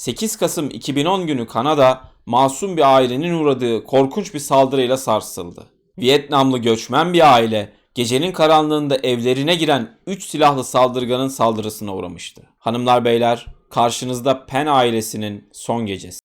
8 Kasım 2010 günü Kanada masum bir ailenin uğradığı korkunç bir saldırıyla sarsıldı. Vietnamlı göçmen bir aile gecenin karanlığında evlerine giren 3 silahlı saldırganın saldırısına uğramıştı. Hanımlar beyler karşınızda Penn ailesinin son gecesi.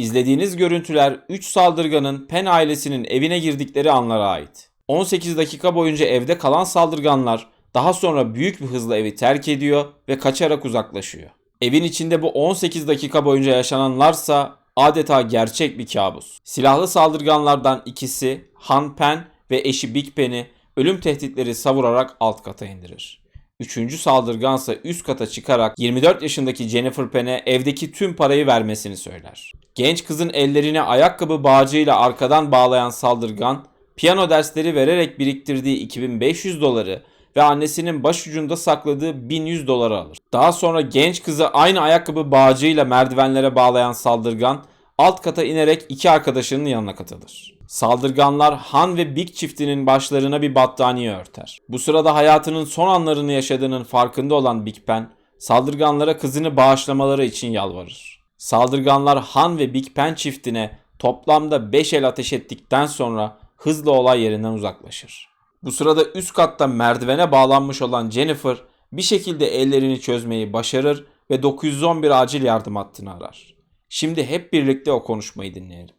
İzlediğiniz görüntüler 3 saldırganın Penn ailesinin evine girdikleri anlara ait. 18 dakika boyunca evde kalan saldırganlar daha sonra büyük bir hızla evi terk ediyor ve kaçarak uzaklaşıyor. Evin içinde bu 18 dakika boyunca yaşananlarsa adeta gerçek bir kabus. Silahlı saldırganlardan ikisi Han Penn ve eşi Big Penn'i ölüm tehditleri savurarak alt kata indirir. Üçüncü saldırgansa üst kata çıkarak 24 yaşındaki Jennifer Penn'e evdeki tüm parayı vermesini söyler. Genç kızın ellerine ayakkabı bağcığıyla arkadan bağlayan saldırgan, piyano dersleri vererek biriktirdiği 2500 doları ve annesinin başucunda sakladığı 1100 doları alır. Daha sonra genç kızı aynı ayakkabı bağcığıyla merdivenlere bağlayan saldırgan, alt kata inerek iki arkadaşının yanına katılır. Saldırganlar Han ve Big çiftinin başlarına bir battaniye örter. Bu sırada hayatının son anlarını yaşadığının farkında olan Big Ben, saldırganlara kızını bağışlamaları için yalvarır. Saldırganlar Han ve Big Ben çiftine toplamda 5 el ateş ettikten sonra hızla olay yerinden uzaklaşır. Bu sırada üst katta merdivene bağlanmış olan Jennifer bir şekilde ellerini çözmeyi başarır ve 911 acil yardım hattını arar. Şimdi hep birlikte o konuşmayı dinleyelim.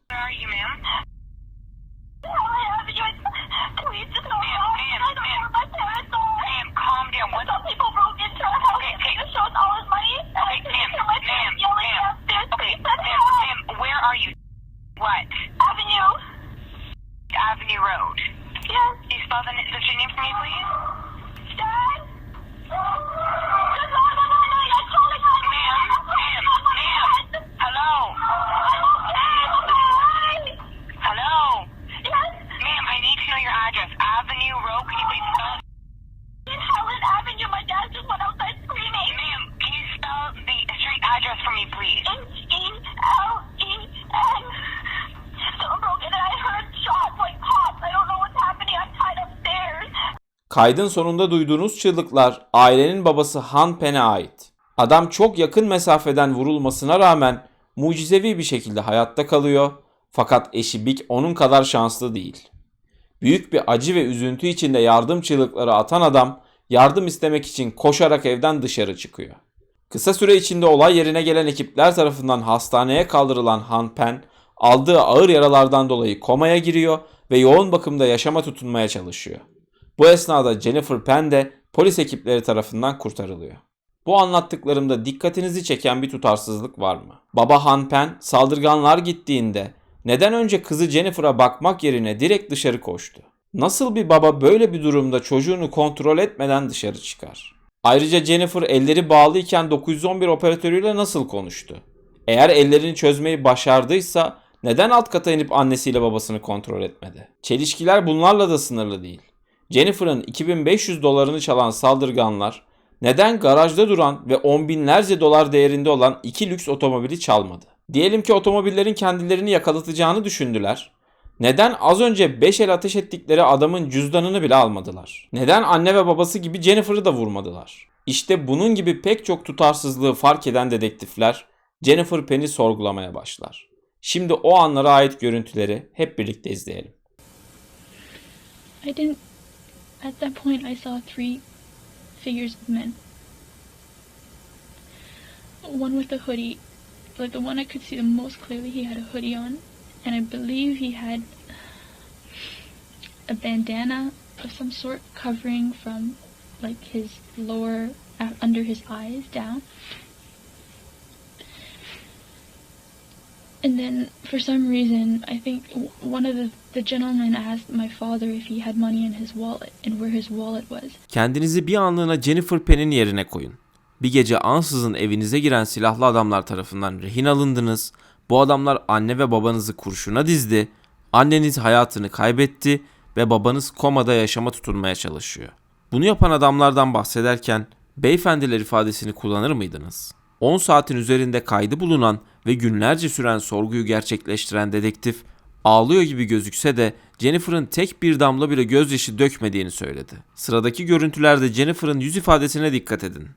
Help. ma'am, where are you? What? Avenue. Avenue Road. Yes. Can you spell the, the street name for me, please? Dad. Kaydın sonunda duyduğunuz çığlıklar ailenin babası Han Penn'e ait. Adam çok yakın mesafeden vurulmasına rağmen mucizevi bir şekilde hayatta kalıyor fakat eşi Big onun kadar şanslı değil. Büyük bir acı ve üzüntü içinde yardım çığlıkları atan adam yardım istemek için koşarak evden dışarı çıkıyor. Kısa süre içinde olay yerine gelen ekipler tarafından hastaneye kaldırılan Han Penn aldığı ağır yaralardan dolayı komaya giriyor ve yoğun bakımda yaşama tutunmaya çalışıyor. Bu esnada Jennifer Penn de polis ekipleri tarafından kurtarılıyor. Bu anlattıklarımda dikkatinizi çeken bir tutarsızlık var mı? Baba Han Penn saldırganlar gittiğinde neden önce kızı Jennifer'a bakmak yerine direkt dışarı koştu? Nasıl bir baba böyle bir durumda çocuğunu kontrol etmeden dışarı çıkar? Ayrıca Jennifer elleri bağlıyken 911 operatörüyle nasıl konuştu? Eğer ellerini çözmeyi başardıysa neden alt kata inip annesiyle babasını kontrol etmedi? Çelişkiler bunlarla da sınırlı değil. Jennifer'ın 2500 dolarını çalan saldırganlar neden garajda duran ve on binlerce dolar değerinde olan iki lüks otomobili çalmadı? Diyelim ki otomobillerin kendilerini yakalatacağını düşündüler. Neden az önce 5 el ateş ettikleri adamın cüzdanını bile almadılar? Neden anne ve babası gibi Jennifer'ı da vurmadılar? İşte bunun gibi pek çok tutarsızlığı fark eden dedektifler Jennifer Penn'i sorgulamaya başlar. Şimdi o anlara ait görüntüleri hep birlikte izleyelim. I didn't. At that point, I saw three figures of men. One with a hoodie, like the one I could see the most clearly, he had a hoodie on, and I believe he had a bandana of some sort covering from like his lower uh, under his eyes down. And then for some reason, I think one of the, the gentlemen asked my father if he had money in his wallet and where his wallet was. Kendinizi bir anlığına Jennifer Penn'in yerine koyun. Bir gece ansızın evinize giren silahlı adamlar tarafından rehin alındınız. Bu adamlar anne ve babanızı kurşuna dizdi. Anneniz hayatını kaybetti ve babanız komada yaşama tutunmaya çalışıyor. Bunu yapan adamlardan bahsederken beyefendiler ifadesini kullanır mıydınız? 10 saatin üzerinde kaydı bulunan ve günlerce süren sorguyu gerçekleştiren dedektif ağlıyor gibi gözükse de Jennifer'ın tek bir damla bile gözyaşı dökmediğini söyledi. Sıradaki görüntülerde Jennifer'ın yüz ifadesine dikkat edin.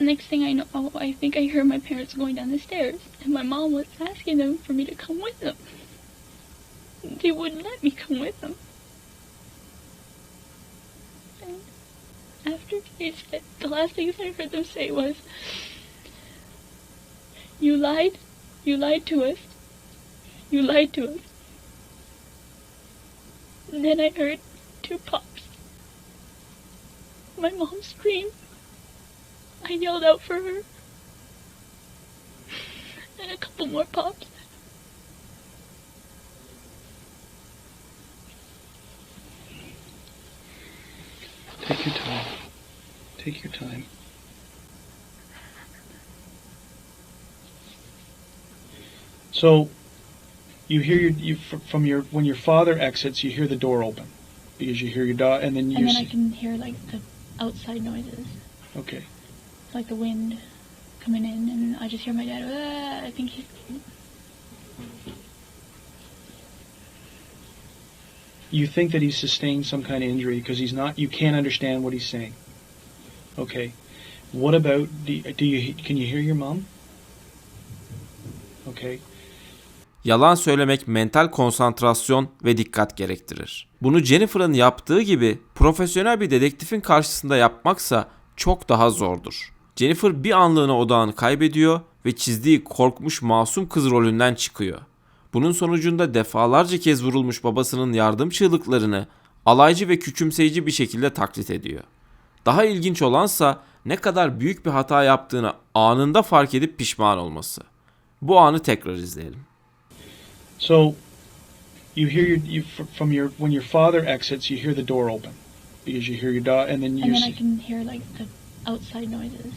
Next thing I know, oh, I think I heard my parents going down the stairs, and my mom was asking them for me to come with them. They wouldn't let me come with them. And after they said, the last things I heard them say was, "You lied, you lied to us, you lied to us." And then I heard two pops. My mom screamed. I yelled out for her. And a couple more pops. Take your time. Take your time. So, you hear your you from your when your father exits, you hear the door open because you hear your dog, and then you And then I can hear like the outside noises, okay. like the wind coming in, and I just hear my dad. "Ah," I think he's. You think that he's sustained some kind of injury because he's not. You can't understand what he's saying. Okay. What about do, do you can you hear your mom? Okay. Yalan söylemek mental konsantrasyon ve dikkat gerektirir. Bunu Jennifer'ın yaptığı gibi profesyonel bir dedektifin karşısında yapmaksa çok daha zordur. Jennifer bir anlığına odağını kaybediyor ve çizdiği korkmuş masum kız rolünden çıkıyor. Bunun sonucunda defalarca kez vurulmuş babasının yardım çığlıklarını alaycı ve küçümseyici bir şekilde taklit ediyor. Daha ilginç olansa ne kadar büyük bir hata yaptığını anında fark edip pişman olması. Bu anı tekrar izleyelim. So, you hear your you from your when your father exits, you hear the door open because you hear your dog, and then you And then I can hear like the outside noises,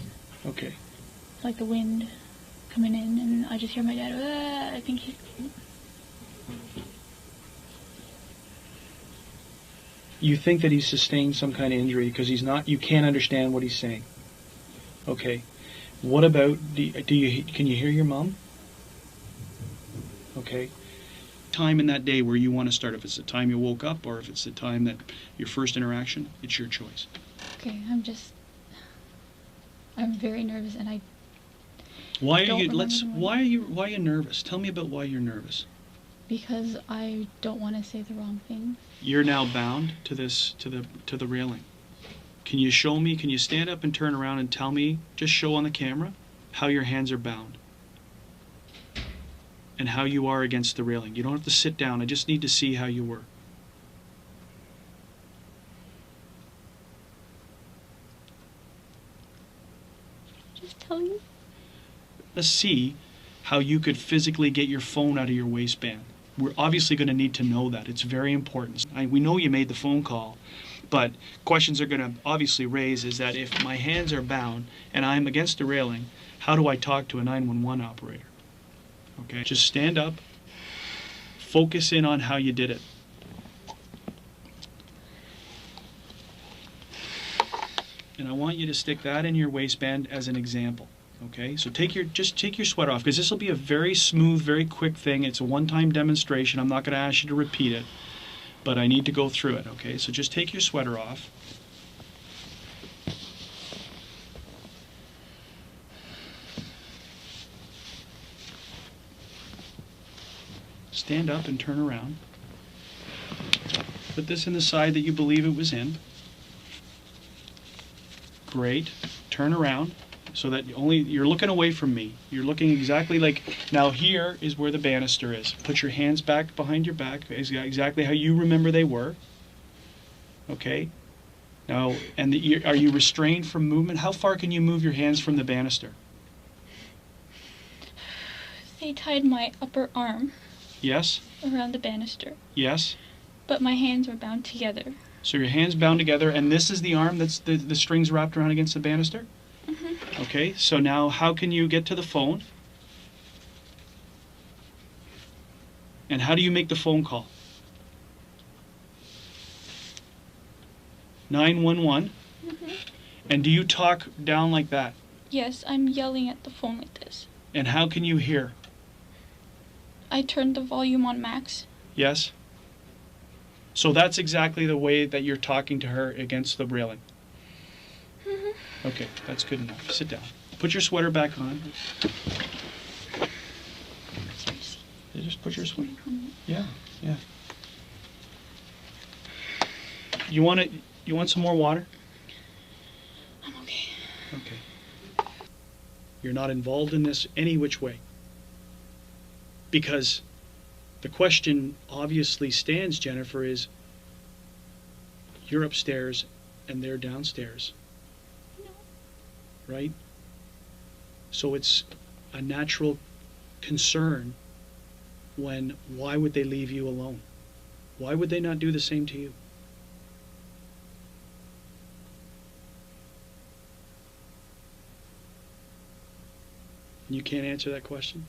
okay. like the wind coming in, and I just hear my dad. "Ah," I think he's. You think that he's sustained some kind of injury because he's not. You can't understand what he's saying. Okay. What about do, do you can you hear your mom? Okay. Time in that day where you want to start. If it's the time you woke up or if it's the time that your first interaction, it's your choice. Okay, I'm just. I'm very nervous, and I Why are you? Let's. Why are you? Why are you nervous? Tell me about why you're nervous. because I don't want to say the wrong thing. You're now bound to this to the to the railing. Can you show me? Can you stand up and turn around and tell me? Just show on the camera how your hands are bound and how you are against the railing. You don't have to sit down. I just need to see how you were. Just tell you. Let's see how you could physically get your phone out of your waistband. We're obviously going to need to know that. It's very important. I, we know you made the phone call, but questions are going to obviously raise is that if my hands are bound and I'm against the railing, how do I talk to a 911 operator? Okay, just stand up, focus in on how you did it. And I want you to stick that in your waistband as an example. Okay, so take your just take your sweater off because this will be a very smooth, very quick thing. It's a one-time demonstration. I'm not going to ask you to repeat it, but I need to go through it. Okay, so just take your sweater off. Stand up and turn around. Put this in the side that you believe it was in. Great. Turn around so that only you're looking away from me. You're looking exactly like now here is where the banister is. Put your hands back behind your back, ex- exactly how you remember they were. Okay? Now, and the, are you restrained from movement? How far can you move your hands from the banister? They tied my upper arm Yes, around the banister, yes. but my hands were bound together. So your hands bound together, and this is the arm that's the, the strings wrapped around against the banister? Mm-hmm. Okay, so now how can you get to the phone? And how do you make the phone call? 911. Mm-hmm. And do you talk down like that? Yes, I'm yelling at the phone like this. And how can you hear? I turned the volume on max. Yes? So that's exactly the way that you're talking to her against the railing. Mm-hmm. Okay, that's good enough. Sit down. Put your sweater back on. Yeah, Just put your sweater. On. Yeah, yeah. You want it? You want some more water? I'm okay. Okay. You're not involved in this any which way. Because the question obviously stands, Jennifer, is you're upstairs and they're downstairs. Right? So it's a natural concern when why would they leave you alone? Why would they not do the same to you? You can't answer that question?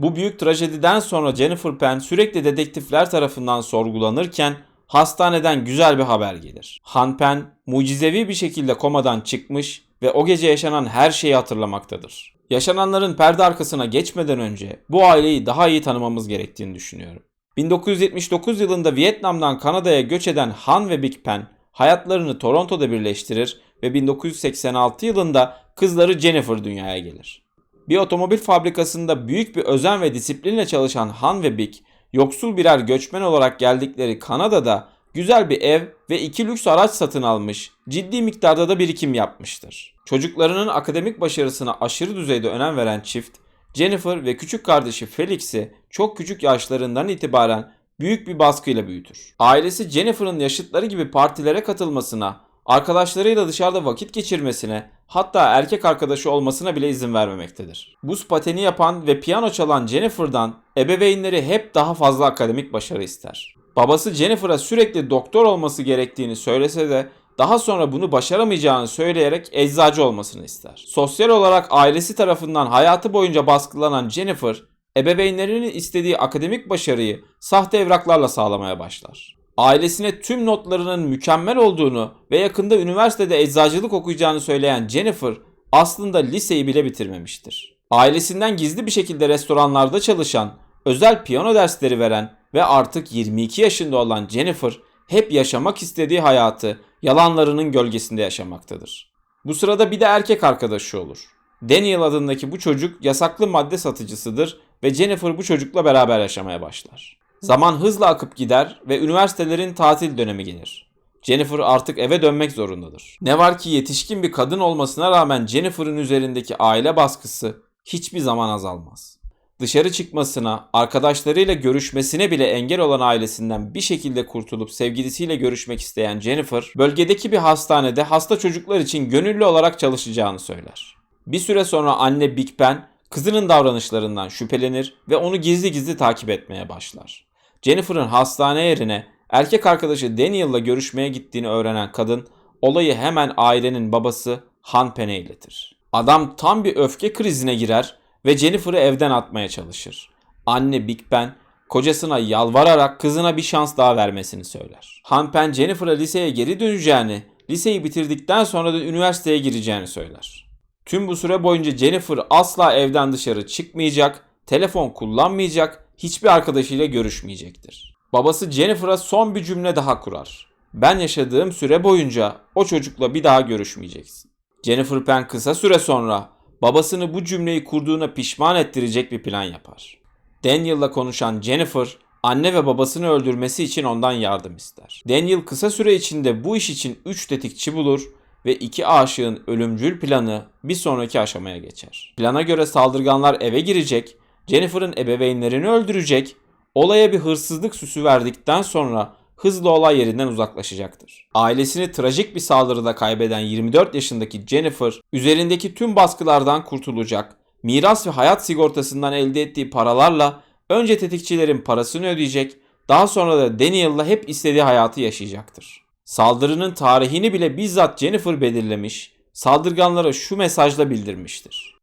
Bu büyük trajediden sonra Jennifer Penn sürekli dedektifler tarafından sorgulanırken hastaneden güzel bir haber gelir. Han Penn mucizevi bir şekilde komadan çıkmış ve o gece yaşanan her şeyi hatırlamaktadır. Yaşananların perde arkasına geçmeden önce bu aileyi daha iyi tanımamız gerektiğini düşünüyorum. 1979 yılında Vietnam'dan Kanada'ya göç eden Han ve Big Penn hayatlarını Toronto'da birleştirir ve 1986 yılında kızları Jennifer dünyaya gelir. Bir otomobil fabrikasında büyük bir özen ve disiplinle çalışan Han ve Big, yoksul birer göçmen olarak geldikleri Kanada'da güzel bir ev ve iki lüks araç satın almış, ciddi miktarda da birikim yapmıştır. Çocuklarının akademik başarısına aşırı düzeyde önem veren çift, Jennifer ve küçük kardeşi Felix'i çok küçük yaşlarından itibaren büyük bir baskıyla büyütür. Ailesi Jennifer'ın yaşıtları gibi partilere katılmasına, arkadaşlarıyla dışarıda vakit geçirmesine, hatta erkek arkadaşı olmasına bile izin vermemektedir. Buz pateni yapan ve piyano çalan Jennifer'dan ebeveynleri hep daha fazla akademik başarı ister. Babası Jennifer'a sürekli doktor olması gerektiğini söylese de daha sonra bunu başaramayacağını söyleyerek eczacı olmasını ister. Sosyal olarak ailesi tarafından hayatı boyunca baskılanan Jennifer, ebeveynlerinin istediği akademik başarıyı sahte evraklarla sağlamaya başlar. Ailesine tüm notlarının mükemmel olduğunu ve yakında üniversitede eczacılık okuyacağını söyleyen Jennifer aslında liseyi bile bitirmemiştir. Ailesinden gizli bir şekilde restoranlarda çalışan, özel piyano dersleri veren ve artık 22 yaşında olan Jennifer hep yaşamak istediği hayatı yalanlarının gölgesinde yaşamaktadır. Bu sırada bir de erkek arkadaşı olur. Daniel adındaki bu çocuk yasaklı madde satıcısıdır ve Jennifer bu çocukla beraber yaşamaya başlar. Zaman hızla akıp gider ve üniversitelerin tatil dönemi gelir. Jennifer artık eve dönmek zorundadır. Ne var ki yetişkin bir kadın olmasına rağmen Jennifer'ın üzerindeki aile baskısı hiçbir zaman azalmaz. Dışarı çıkmasına, arkadaşlarıyla görüşmesine bile engel olan ailesinden bir şekilde kurtulup sevgilisiyle görüşmek isteyen Jennifer, bölgedeki bir hastanede hasta çocuklar için gönüllü olarak çalışacağını söyler. Bir süre sonra anne Big Ben kızının davranışlarından şüphelenir ve onu gizli gizli takip etmeye başlar. Jennifer'ın hastane yerine erkek arkadaşı Daniel'la görüşmeye gittiğini öğrenen kadın olayı hemen ailenin babası Han Penn'e iletir. Adam tam bir öfke krizine girer ve Jennifer'ı evden atmaya çalışır. Anne Big Ben kocasına yalvararak kızına bir şans daha vermesini söyler. Han Penn Jennifer'a liseye geri döneceğini, liseyi bitirdikten sonra da üniversiteye gireceğini söyler. Tüm bu süre boyunca Jennifer asla evden dışarı çıkmayacak, telefon kullanmayacak, hiçbir arkadaşıyla görüşmeyecektir. Babası Jennifer'a son bir cümle daha kurar. Ben yaşadığım süre boyunca o çocukla bir daha görüşmeyeceksin. Jennifer Penn kısa süre sonra babasını bu cümleyi kurduğuna pişman ettirecek bir plan yapar. Daniel'la konuşan Jennifer, anne ve babasını öldürmesi için ondan yardım ister. Daniel kısa süre içinde bu iş için 3 tetikçi bulur ve iki aşığın ölümcül planı bir sonraki aşamaya geçer. Plana göre saldırganlar eve girecek, Jennifer'ın ebeveynlerini öldürecek, olaya bir hırsızlık süsü verdikten sonra hızla olay yerinden uzaklaşacaktır. Ailesini trajik bir saldırıda kaybeden 24 yaşındaki Jennifer, üzerindeki tüm baskılardan kurtulacak, miras ve hayat sigortasından elde ettiği paralarla önce tetikçilerin parasını ödeyecek, daha sonra da Daniel'la hep istediği hayatı yaşayacaktır. Saldırının tarihini bile bizzat Jennifer belirlemiş, saldırganlara şu mesajla bildirmiştir.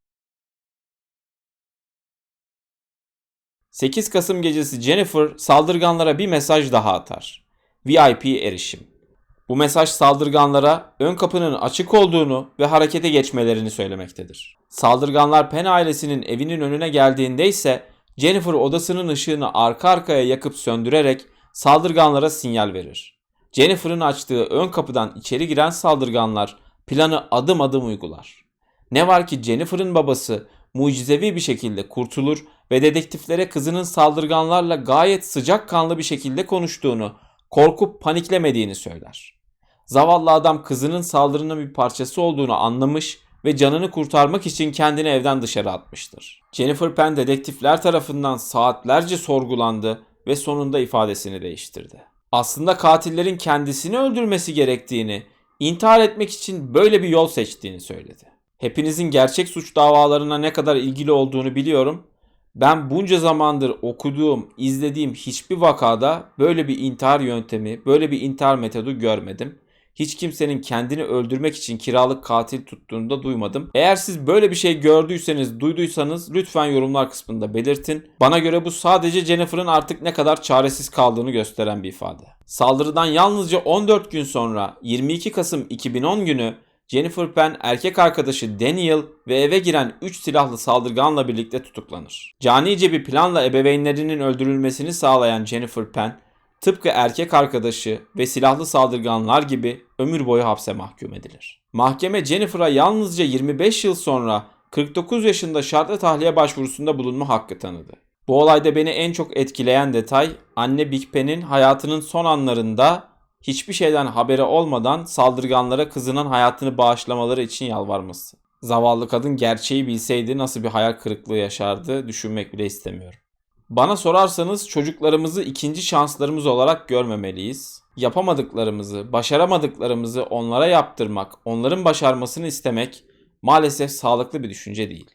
8 Kasım gecesi Jennifer saldırganlara bir mesaj daha atar. VIP erişim. Bu mesaj saldırganlara ön kapının açık olduğunu ve harekete geçmelerini söylemektedir. Saldırganlar Penn ailesinin evinin önüne geldiğinde ise Jennifer odasının ışığını arka arkaya yakıp söndürerek saldırganlara sinyal verir. Jennifer'ın açtığı ön kapıdan içeri giren saldırganlar planı adım adım uygular. Ne var ki Jennifer'ın babası mucizevi bir şekilde kurtulur ve dedektiflere kızının saldırganlarla gayet sıcakkanlı bir şekilde konuştuğunu, korkup paniklemediğini söyler. Zavallı adam kızının saldırının bir parçası olduğunu anlamış ve canını kurtarmak için kendini evden dışarı atmıştır. Jennifer Penn dedektifler tarafından saatlerce sorgulandı ve sonunda ifadesini değiştirdi. Aslında katillerin kendisini öldürmesi gerektiğini, intihar etmek için böyle bir yol seçtiğini söyledi. Hepinizin gerçek suç davalarına ne kadar ilgili olduğunu biliyorum. Ben bunca zamandır okuduğum, izlediğim hiçbir vakada böyle bir intihar yöntemi, böyle bir intihar metodu görmedim. Hiç kimsenin kendini öldürmek için kiralık katil tuttuğunu da duymadım. Eğer siz böyle bir şey gördüyseniz, duyduysanız lütfen yorumlar kısmında belirtin. Bana göre bu sadece Jennifer'ın artık ne kadar çaresiz kaldığını gösteren bir ifade. Saldırıdan yalnızca 14 gün sonra 22 Kasım 2010 günü Jennifer Penn erkek arkadaşı Daniel ve eve giren 3 silahlı saldırganla birlikte tutuklanır. Canice bir planla ebeveynlerinin öldürülmesini sağlayan Jennifer Penn, tıpkı erkek arkadaşı ve silahlı saldırganlar gibi ömür boyu hapse mahkum edilir. Mahkeme Jennifer'a yalnızca 25 yıl sonra 49 yaşında şartlı tahliye başvurusunda bulunma hakkı tanıdı. Bu olayda beni en çok etkileyen detay anne Big Penn'in hayatının son anlarında hiçbir şeyden haberi olmadan saldırganlara kızının hayatını bağışlamaları için yalvarması. Zavallı kadın gerçeği bilseydi nasıl bir hayal kırıklığı yaşardı düşünmek bile istemiyorum. Bana sorarsanız çocuklarımızı ikinci şanslarımız olarak görmemeliyiz. Yapamadıklarımızı, başaramadıklarımızı onlara yaptırmak, onların başarmasını istemek maalesef sağlıklı bir düşünce değil.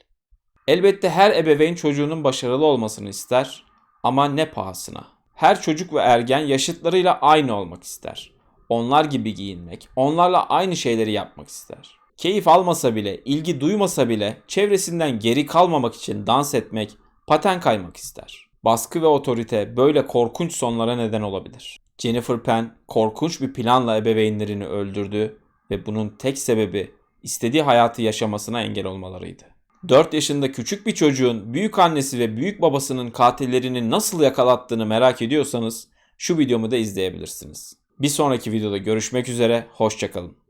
Elbette her ebeveyn çocuğunun başarılı olmasını ister ama ne pahasına. Her çocuk ve ergen yaşıtlarıyla aynı olmak ister. Onlar gibi giyinmek, onlarla aynı şeyleri yapmak ister. Keyif almasa bile, ilgi duymasa bile çevresinden geri kalmamak için dans etmek, paten kaymak ister. Baskı ve otorite böyle korkunç sonlara neden olabilir. Jennifer Penn korkunç bir planla ebeveynlerini öldürdü ve bunun tek sebebi istediği hayatı yaşamasına engel olmalarıydı. 4 yaşında küçük bir çocuğun büyük annesi ve büyük babasının katillerini nasıl yakalattığını merak ediyorsanız şu videomu da izleyebilirsiniz. Bir sonraki videoda görüşmek üzere, hoşçakalın.